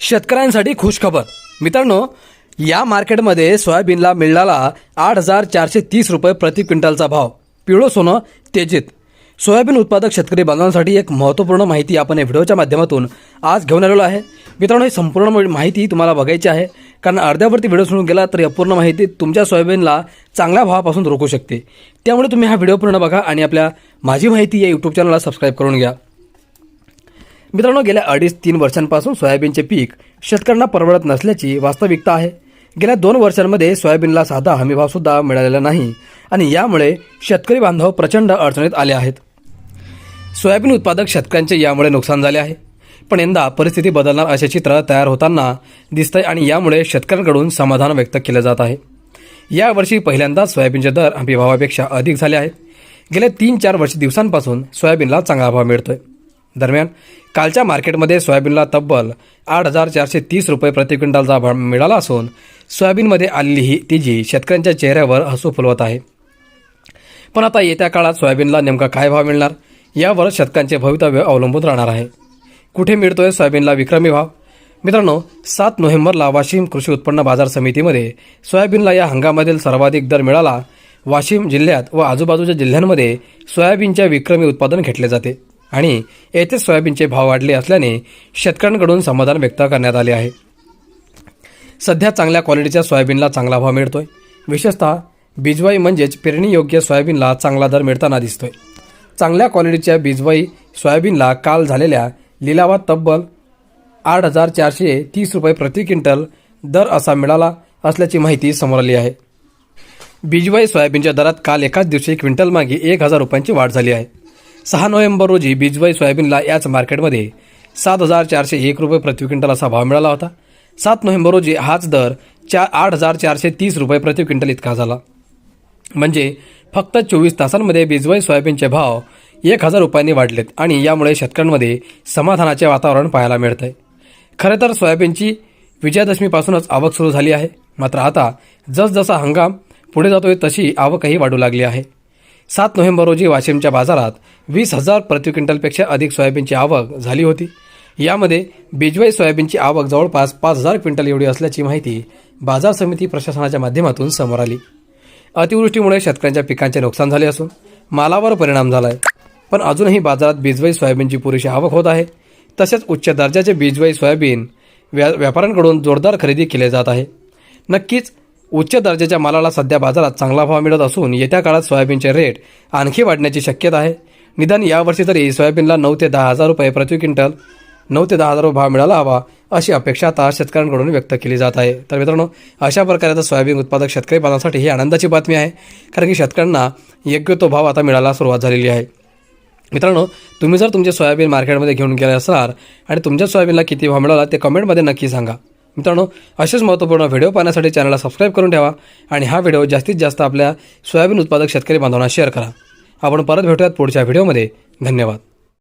शेतकऱ्यांसाठी खुशखबर. मित्रांनो या मार्केटमध्ये सोयाबीनला मिळाला आठ हजार चारशे तीस रुपये प्रति क्विंटलचा भाव. पिवळं सोनं तेजीत. सोयाबीन उत्पादक शेतकरी बांधवांसाठी एक महत्त्वपूर्ण माहिती आपण या व्हिडिओच्या माध्यमातून आज घेऊन आलेलो आहे. मित्रांनो ही संपूर्ण माहिती तुम्हाला बघायची आहे. कारण अर्ध्यावरती व्हिडिओ सोडून गेला तर अपूर्ण माहिती तुमच्या सोयाबीनला चांगल्या भावापासून रोखू शकते. त्यामुळे तुम्ही हा व्हिडिओ पूर्ण बघा आणि आपल्या माझी माहिती या यूट्यूब चॅनलला सबस्क्राईब करून घ्या. मित्रांनो गेल्या अडीच तीन वर्षांपासून सोयाबीनचे पीक शेतकऱ्यांना परवडत नसल्याची वास्तविकता आहे. गेल्या दोन वर्षांमध्ये सोयाबीनला साधा हमीभावसुद्धा मिळालेला नाही आणि यामुळे शेतकरी बांधव प्रचंड अडचणीत आले आहेत. सोयाबीन उत्पादक शेतकऱ्यांचे यामुळे नुकसान झाले आहे. पण यंदा परिस्थिती बदलणार असे चित्र तयार होताना दिसतंय आणि यामुळे शेतकऱ्यांकडून समाधान व्यक्त केलं जात आहे. यावर्षी पहिल्यांदाच सोयाबीनचे दर हमीभावापेक्षा अधिक झाले आहेत. गेल्या तीन चार वर्ष दिवसांपासून सोयाबीनला चांगला भाव मिळतोय. दरम्यान कालच्या मार्केटमध्ये सोयाबीनला तब्बल आठ हजार चारशे तीस रुपये प्रति क्विंटलचा भाव मिळाला असून सोयाबीनमध्ये आलेली ही तेजी शेतकऱ्यांच्या चेहऱ्यावर हसू फुलवत आहे. पण आता येत्या काळात सोयाबीनला नेमका काय भाव मिळणार यावर शेतकऱ्यांचे भवितव्य अवलंबून राहणार आहे. कुठे मिळतोय सोयाबीनला विक्रमी भाव? मित्रांनो सात नोव्हेंबरला वाशिम कृषी उत्पन्न बाजार समितीमध्ये सोयाबीनला या हंगामातील सर्वाधिक दर मिळाला. वाशिम जिल्ह्यात व आजूबाजूच्या जिल्ह्यांमध्ये सोयाबीनच्या विक्रमी उत्पादन घेतले जाते. आणि येथेच सोयाबीनचे भाव वाढले असल्याने शेतकऱ्यांकडून समाधान व्यक्त करण्यात आले आहे. सध्या चांगल्या क्वालिटीच्या सोयाबीनला चांगला भाव मिळतोय. विशेषतः बीजवाई म्हणजेच पेरणीयोग्य सोयाबीनला चांगला दर मिळताना दिसतोय. चांगल्या क्वालिटीच्या बीजवाई सोयाबीनला काल झालेल्या लिलावात तब्बल आठ हजार चारशे तीस रुपये प्रति क्विंटल दर असा मिळाला असल्याची माहिती समोर आली आहे. बीजवाई सोयाबीनच्या दरात काल एकाच दिवशी क्विंटल मागे एक हजार रुपयांची वाढ झाली आहे. सहा नोव्हेंबर रोजी बिजवाई सोयाबीनला याच मार्केटमध्ये सात हजार चारशे एक रुपये प्रति क्विंटल असा भाव मिळाला होता. सात नोव्हेंबर रोजी हाच दर चार आठ हजार चारशे तीस रुपये प्रति क्विंटल इतका झाला. म्हणजे फक्त चोवीस तासांमध्ये बिजवाई सोयाबीनचे भाव एक हजार रुपयांनी वाढलेत आणि यामुळे शेतकऱ्यांमध्ये समाधानाचे वातावरण पाहायला मिळतंय. खरं तर सोयाबीनची विजयादशमीपासूनच आवक सुरू झाली आहे. मात्र आता जसजसा हंगाम पुढे जातोय तशी आवकही वाढू लागली आहे. सात नोव्हेंबर रोजी वाशिमच्या बाजारात वीस हजार प्रति क्विंटलपेक्षा अधिक सोयाबीनची आवक झाली होती. यामध्ये बिजवाई सोयाबीनची आवक जवळपास पाच हजार क्विंटल एवढी असल्याची माहिती बाजार समिती प्रशासनाच्या माध्यमातून समोर आली. अतिवृष्टीमुळे शेतकऱ्यांच्या पिकांचे नुकसान झाले असून मालावर परिणाम झाला आहे पण अजूनही बाजारात बिजवाई सोयाबीनची पुरेशी आवक होत आहे. तसेच उच्च दर्जाचे बिजवाई सोयाबीन व्या व्यापाऱ्यांकडून जोरदार खरेदी केले जात आहे. नक्कीच उच्च दर्जाच्या मालाला सध्या बाजारात चांगला भाव मिळत असून येत्या काळात सोयाबीनचे रेट आणखी वाढण्याची शक्यता आहे. निदान यावर्षी तरी सोयाबीनला नऊ ते दहा हजार रुपये प्रति क्विंटल नऊ ते दहा हजार भाव मिळाला हवा अशी अपेक्षा आता शेतकऱ्यांकडून व्यक्त केली जात आहे. तर मित्रांनो अशा प्रकारे आता सोयाबीन उत्पादक शेतकरी बांधवांसाठी ही आनंदाची बातमी आहे कारण की शेतकऱ्यांना योग्य तो भाव आता मिळायला सुरुवात झालेली आहे. मित्रांनो तुम्ही जर तुमचे सोयाबीन मार्केटमध्ये घेऊन गेले असणार आणि तुमच्या सोयाबीनला किती भाव मिळाला ते कमेंटमध्ये नक्की सांगा. मित्रांनो असेच महत्त्वपूर्ण व्हिडिओ पाहण्यासाठी चॅनलला सबस्क्राईब करून ठेवा आणि हा व्हिडिओ जास्तीत जास्त आपल्या सोयाबीन उत्पादक शेतकरी बांधवांना शेअर करा. आपण परत भेटूयात पुढच्या व्हिडिओमध्ये. धन्यवाद.